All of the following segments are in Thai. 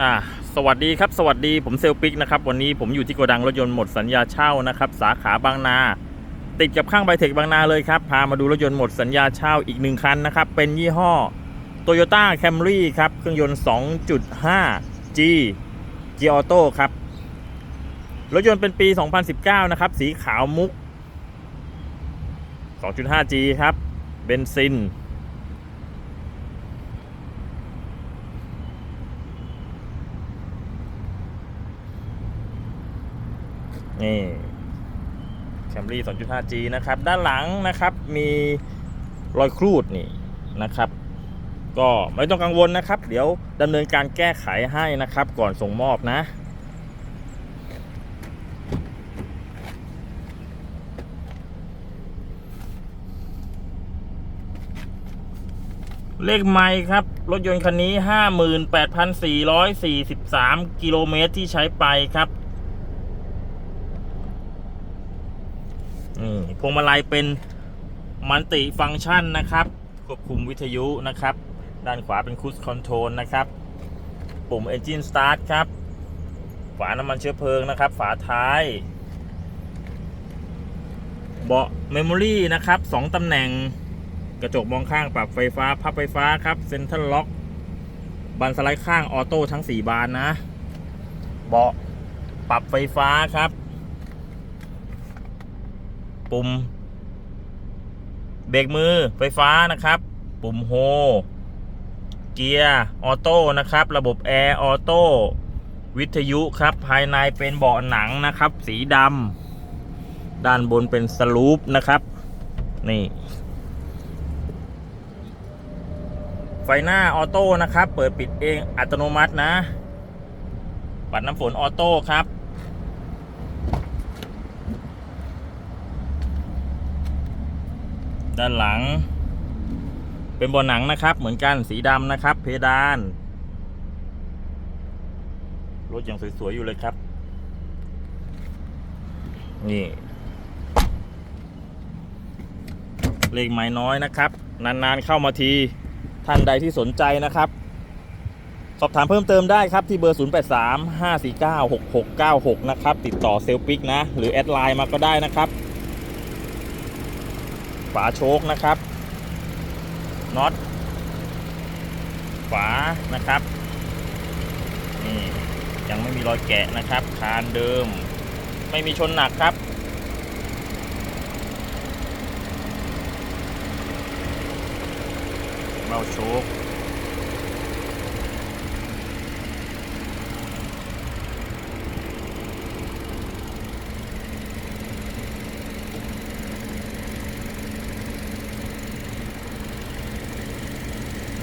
อ่าสวัสดีครับ สวัสดีผมเซลปิกนะครับ วันนี้ผมอยู่ที่โกดังรถยนต์หมดสัญญาเช่านะครับ สาขาบางนา ติดกับข้างไบเทคบางนาเลยครับ พามาดูรถยนต์หมดสัญญาเช่าอีกหนึ่งคันนะครับ เป็นยี่ห้อ Toyota Camry ครับ เครื่องยนต์ 2.5 G G Auto ครับ รถยนต์เป็นปี 2019 นะครับ สีขาวมุก 2.5G ครับ เบนซิน นี่แคมรี่ 2.5G นะครับ ด้านหลังนะครับมีรอยครูดนี่นะครับ ก็ไม่ต้องกังวลนะครับ เดี๋ยวดำเนินการแก้ไขให้นะครับ ก่อนส่งมอบนะเลขไมล์ครับ รถยนต์คันนี้ 58,443 กิโลเมตรที่ใช้ไปครับ นี่ พวงมาลัยเป็นมันติฟังก์ชันนะครับควบคุมวิทยุนะครับ ด้านขวาเป็นคู i คอนโทรลนะครับปุ่ม Engine Start ครับ ฝาน้ำมันเชื้อเพลิงนะครับ ฝาท้าย เบาะเมมโมรี่นะครับ2ตำแหน่งกระจกมองข้างปรับไฟฟ้า พับไฟฟ้าครับเซ็นทรัลล็อกบันสไลด์ข้างออโต้ทั้ง 4 บานนะ เบาะปรับไฟฟ้าครับ ปุ่มเบรกมือไฟฟ้านะครับ ปุ่มโฮเกียร์ออโต้นะครับ ระบบแอร์ออโต้วิทยุครับ ภายในเป็นเบาะหนังนะครับ สีดำด้านบนเป็นสลูปนะครับ นี่ ไฟหน้าออโต้นะครับ เปิดปิดเองอัตโนมัตินะ ปัดน้ำฝนออโต้ครับ ด้านหลัง เป็นเบาะหนังนะครับ เหมือนกันสีดำนะครับ เพดานรถยังสวย ๆ อยู่เลยครับ นี่เลขไม้น้อยนะครับ นาน ๆ เข้ามาที ท่านใดที่สนใจนะครับ สอบถามเพิ่มเติมได้ครับที่เบอร์ 083 549 6696 นะครับ ติดต่อเซลปิกนะ หรือ แอดไลน์มาก็ได้นะครับ ฝาโชคนะครับน็อตฝานะครับนี่ยังไม่มีรอยแกะนะครับ คานเดิม ไม่มีชนหนักครับ เบาโชค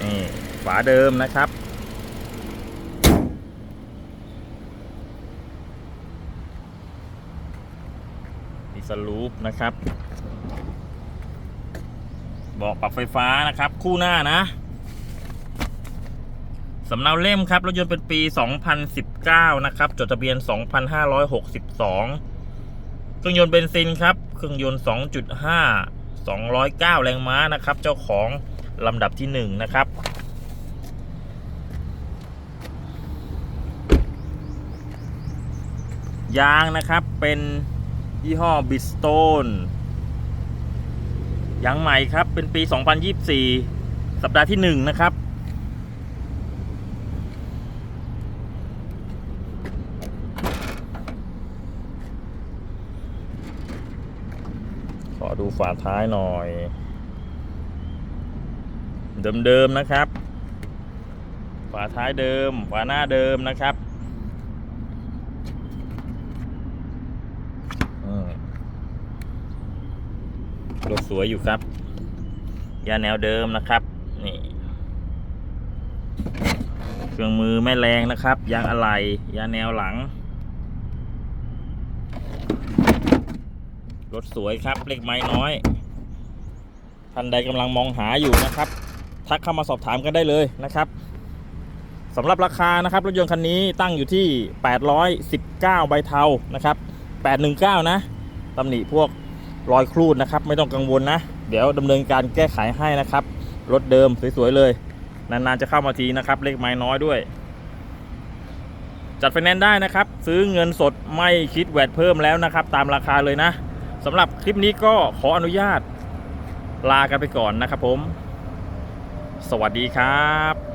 นี่ ฝาเดิมนะครับ มีสลูปนะครับเบอกปรับไฟฟ้านะครับ คู่หน้านะสำเนาเล่มครับ รถยนต์เป็นปี 2019 นะครับ จดทะเบียน 2562 เครื่องยนต์เบนซินครับ เครื่องยนต์ 2.5 209 แรงม้านะครับ เจ้าของลำดับที่ 1 นะครับ ยางนะครับ เป็นยี่ห้อบิสโตนยางใหม่ครับ เป็นปี 2024 สัปดาห์ที่ 1 นะครับ ขอดูฝาท้ายหน่อย เดิมๆนะครับ ฝาท้ายเดิม ฝาหน้าเดิมนะครับอืม รถสวยอยู่ครับ ยาแนวเดิมนะครับ นี่ เครื่องมือแม่แรงนะครับ ยางอะไหล่ยาแนวหลัง รถสวยครับ เล็กไม้น้อย ท่านใดกำลังมองหาอยู่นะครับ ทักเข้ามาสอบถามกันได้เลยนะครับสำหรับราคานะครับ รถยนต์คันนี้ตั้งอยู่ที่ 819 ใบเทานะครับ 819 นะตำหนิพวก รอยครูดนะครับ ไม่ต้องกังวลนะ เดี๋ยวดำเนินการแก้ไขให้นะครับ รถเดิมสวยๆเลย นานๆจะเข้ามาทีนะครับ เลขไม้น้อยด้วย จัดไฟแนนซ์ได้นะครับ ซื้อเงินสดไม่คิดแวดเพิ่มแล้วนะครับ ตามราคาเลยนะสำหรับคลิปนี้ก็ขออนุญาตลากันไปก่อนนะครับผม สวัสดีครับ